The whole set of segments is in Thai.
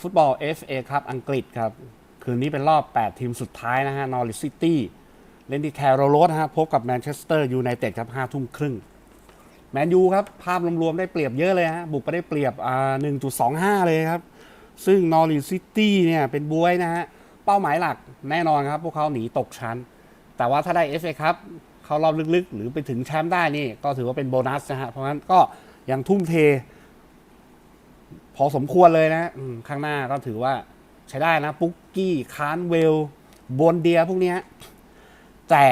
ฟุตบอล FA ครับอังกฤษครับ คืนนี้เป็นรอบ 8 ทีมสุดท้ายนะฮะนอริซิตี้เล่นที่แคโรโรสฮะพบกับแมนเชสเตอร์ยูไนเต็ดครับ5ทุ่มครึ่งแมนยูครับ ภาพรวมๆได้เปรียบเยอะเลยฮะบุกไปได้เปรียบอ่า1.25 เลยครับ ซึ่งนอริซิตี้เนี่ยเป็นบวยนะฮะเป้าหมายหลักแน่นอนครับ พวกเขาหนีตกชั้น แต่ว่าถ้าได้ FA ครับเข้ารอบลึกๆ หรือไปถึงแชมป์ได้นี่ก็ถือว่าเป็นโบนัสนะฮะเพราะฉะนั้นก็ยังทุ่มเท อสมควรเลยนะอืมข้างหน้าก็ถือว่าใช้ได้นะ ปุ๊กกี้คานเวลบนเดียพวกเนี้ยแต่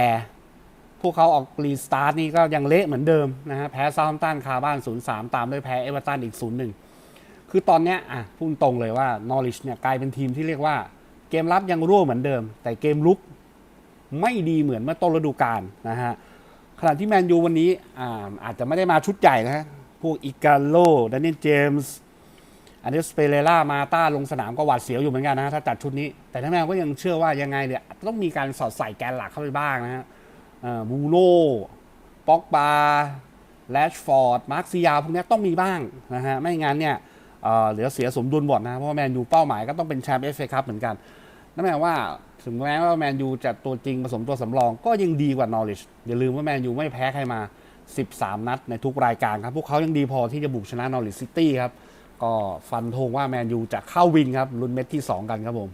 พวกเขาออกรีสตาร์ทนี่ก็ยังเละเหมือนเดิมนะฮะแพ้ซาท์แฮมป์ตันคาบ้าน 0-3 ตามด้วยแพ้เอเวอร์ตันอีก 0-1 คือตอนเนี้ยอะพูดตรงเลยว่านอริชเนี่ยกลายเป็นทีมที่เรียกว่าเกมรับยังรั่วเหมือนเดิม แต่เกมลุกไม่ดีเหมือนเมื่อต้นฤดูกาลนะฮะขณะที่แมนยูวันนี้อ่าอาจจะไม่ได้มาชุดใหญ่นะฮะพวกอิกาโลดานิเอลเจมส์ อันนี้สเปเรล่ามาต้าลงสนามก็หวาดเสียวอยู่เหมือนกันนะถ้าจัดชุดนี้ แต่ทั้งแมวก็ยังเชื่อว่ายังไงเนี่ยต้องมีการสอดใส่แกนหลักเข้าไปบ้างนะฮะบูโน่ป็อกบาแลชฟอร์ด มาร์คซิยาพวกนี้ต้องมีบ้างนะฮะ ไม่งั้นเนี่ยเหลือเสียสมดุลหมดนะ เพราะว่าแมนยูเป้าหมายก็ต้องเป็นแชมป์เอฟเอคัพเหมือนกัน นั่นหมายควว่าถึงแม้ว่าแมนยูจะตัวจริงผสมตัวสำรองก็ยังดีกว่านอริชอย่าลืมว่าแมนยูไม่แพ้ใครมา 13 นัดในทุกรายการครับ พวกเขายังดีพอที่จะบุกชนะนอริชซิตี้ครับ ก็ฟันธงว่าแมนยูจะเข้าวินครับลุ้นเม็ดที่ 2 กันครับผม